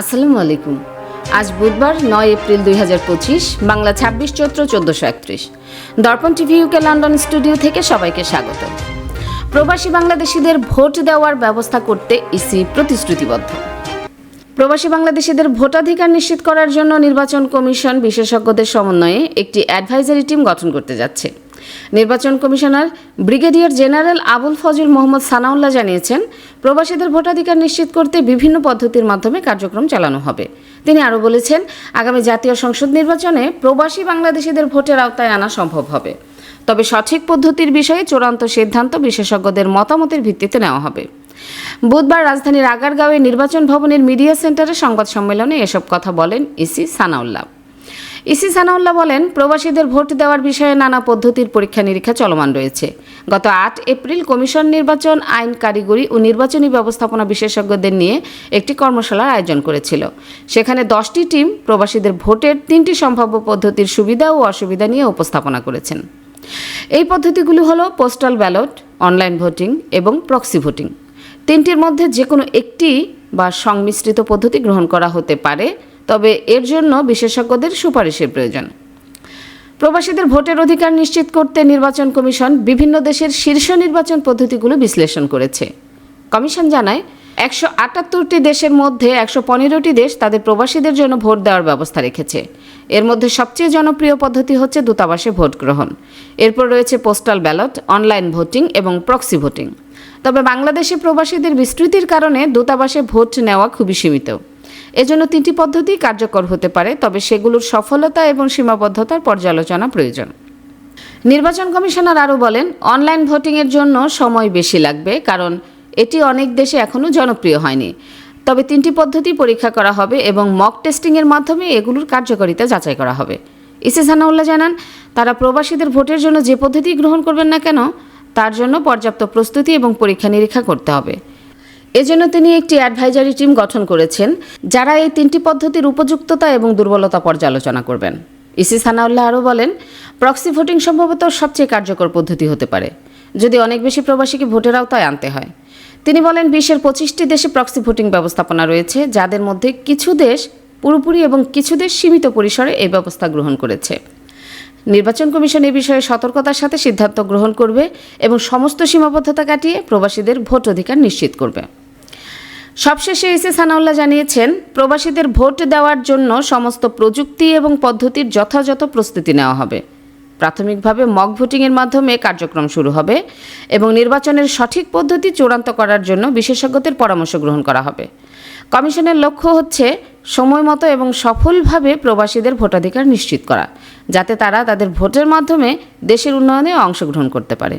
আসসালামু আলাইকুম। আজ বুধবার নয় এপ্রিল দুই হাজার পঁচিশ, বাংলা ছাব্বিশ চৈত্র চোদ্দশো একত্রিশ। দর্পণ টিভি ইউকে লন্ডন স্টুডিও থেকে সবাইকে স্বাগত। প্রবাসী বাংলাদেশিদের ভোট দেওয়ার ব্যবস্থা করতে ইসি প্রতিশ্রুতিবদ্ধ। প্রবাসী বাংলাদেশিদের ভোটাধিকার নিশ্চিত করার জন্য নির্বাচন কমিশন বিশেষজ্ঞদের সমন্বয়ে একটি অ্যাডভাইজারি টিম গঠন করতে যাচ্ছে। নির্বাচন commissioner brigadier general Abul Fazal Mohammad Sanaullah জানিয়েছেন, প্রবাসীদের ভোটাধিকার নিশ্চিত করতে বিভিন্ন পদ্ধতির মাধ্যমে কার্যক্রম চালানো হবে। তিনি আরও বলেছেন, আগামী জাতীয় সংসদ নির্বাচনে প্রবাসী বাংলাদেশিদের ভোটের আওতায় আনা সম্ভব হবে। তবে সঠিক পদ্ধতির বিষয়ে চূড়ান্ত সিদ্ধান্ত বিশেষজ্ঞদের মতামতের ভিত্তিতে নেওয়া হবে। বুধবার রাজধানীর আগারগাঁওয়ে নির্বাচন ভবনের মিডিয়া সেন্টারে সংবাদ সম্মেলনে এসব কথা বলেন ইসি সানাউল্লাহ। ইসি সানাউল্লাহ বলেন, প্রবাসীদের ভোট দেওয়ার বিষয়ে নানা পদ্ধতির পরীক্ষা নিরীক্ষা চলমান রয়েছে। গত আট এপ্রিল কমিশন নির্বাচন আইন কারিগরি ও নির্বাচনী ব্যবস্থাপনা বিশেষজ্ঞদের নিয়ে একটি কর্মশালার আয়োজন করেছিল। সেখানে দশটি টিম প্রবাসীদের ভোটের তিনটি সম্ভাব্য পদ্ধতির সুবিধা ও অসুবিধা নিয়ে উপস্থাপনা করেছেন। এই পদ্ধতিগুলি হলো পোস্টাল ব্যালট, অনলাইন ভোটিং এবং প্রক্সি ভোটিং। তিনটির মধ্যে যে কোনো একটি বা সংমিশ্রিত পদ্ধতি গ্রহণ করা হতে পারে। তবে এর জন্য বিশেষজ্ঞদের সুপারিশের প্রয়োজন। প্রবাসীদের ভোটের অধিকার নিশ্চিত করতে নির্বাচন কমিশন বিভিন্ন দেশের শীর্ষ নির্বাচন পদ্ধতিগুলো বিশ্লেষণ করেছে। কমিশন জানায়, একশো আটাত্তরটি দেশের মধ্যে একশো পনেরোটি দেশ তাদের প্রবাসীদের জন্য ভোট দেওয়ার ব্যবস্থা রেখেছে। এর মধ্যে সবচেয়ে জনপ্রিয় পদ্ধতি হচ্ছে দূতাবাসে ভোট গ্রহণ। এরপর রয়েছে পোস্টাল ব্যালট, অনলাইন ভোটিং এবং প্রক্সি ভোটিং। তবে বাংলাদেশে প্রবাসীদের বিস্তৃতির কারণে দূতাবাসে ভোট নেওয়া খুবই সীমিত। এজন্য তিনটি পদ্ধতি কার্যকর হতে পারে, তবে সেগুলোর সফলতা এবং সীমাবদ্ধতার পর্যালোচনা প্রয়োজন। নির্বাচন কমিশনার আরও বলেন, অনলাইন ভোটিংয়ের জন্য সময় বেশি লাগবে, কারণ এটি অনেক দেশে এখনও জনপ্রিয় হয়নি। তবে তিনটি পদ্ধতি পরীক্ষা করা হবে এবং মক টেস্টিংয়ের মাধ্যমে এগুলোর কার্যকারিতা যাচাই করা হবে। ইসি সানাউল্লাহ জানান, তারা প্রবাসীদের ভোটের জন্য যে পদ্ধতি গ্রহণ করবেন না কেন, তার জন্য পর্যাপ্ত প্রস্তুতি এবং পরীক্ষা নিরীক্ষা করতে হবে। এজন্য তিনি একটি অ্যাডভাইজারি টিম গঠন করেছেন, যারা এই তিনটি পদ্ধতির উপযুক্ততা এবং দুর্বলতা পর্যালোচনা করবেন। ইসি সানাউল্লাহ আরও বলেন প্রক্সি ভোটিং সম্ভবত সবচেয়ে কার্যকর পদ্ধতি হতে পারে, যদি অনেক বেশি প্রবাসীকে ভোটের আওতায় আনতে হয়। তিনি বলেন, বিশ্বের পঁচিশটি দেশে প্রক্সি ভোটিং ব্যবস্থাপনা রয়েছে, যাদের মধ্যে কিছু দেশ পুরোপুরি এবং কিছু দেশ সীমিত পরিসরে এই ব্যবস্থা গ্রহণ করেছে। নির্বাচন কমিশন এ বিষয়ে সতর্কতার সাথে সিদ্ধান্ত গ্রহণ করবে এবং সমস্ত সীমাবদ্ধতা কাটিয়ে প্রবাসীদের ভোট অধিকার নিশ্চিত করবে। সবশেষে এসে সানাউল্লাহ জানিয়েছেন, প্রবাসীদের ভোট দেওয়ার জন্য সমস্ত প্রযুক্তি এবং পদ্ধতির যথাযথ প্রস্তুতি নেওয়া হবে। প্রাথমিকভাবে মক ভোটিংয়ের মাধ্যমে কার্যক্রম শুরু হবে এবং নির্বাচনের সঠিক পদ্ধতি চূড়ান্ত করার জন্য বিশেষজ্ঞদের পরামর্শ গ্রহণ করা হবে। কমিশনের লক্ষ্য হচ্ছে সময় মতো এবং সফলভাবে প্রবাসীদের ভোটাধিকার নিশ্চিত করা, যাতে তারা তাদের ভোটের মাধ্যমে দেশের উন্নয়নে অংশগ্রহণ করতে পারে।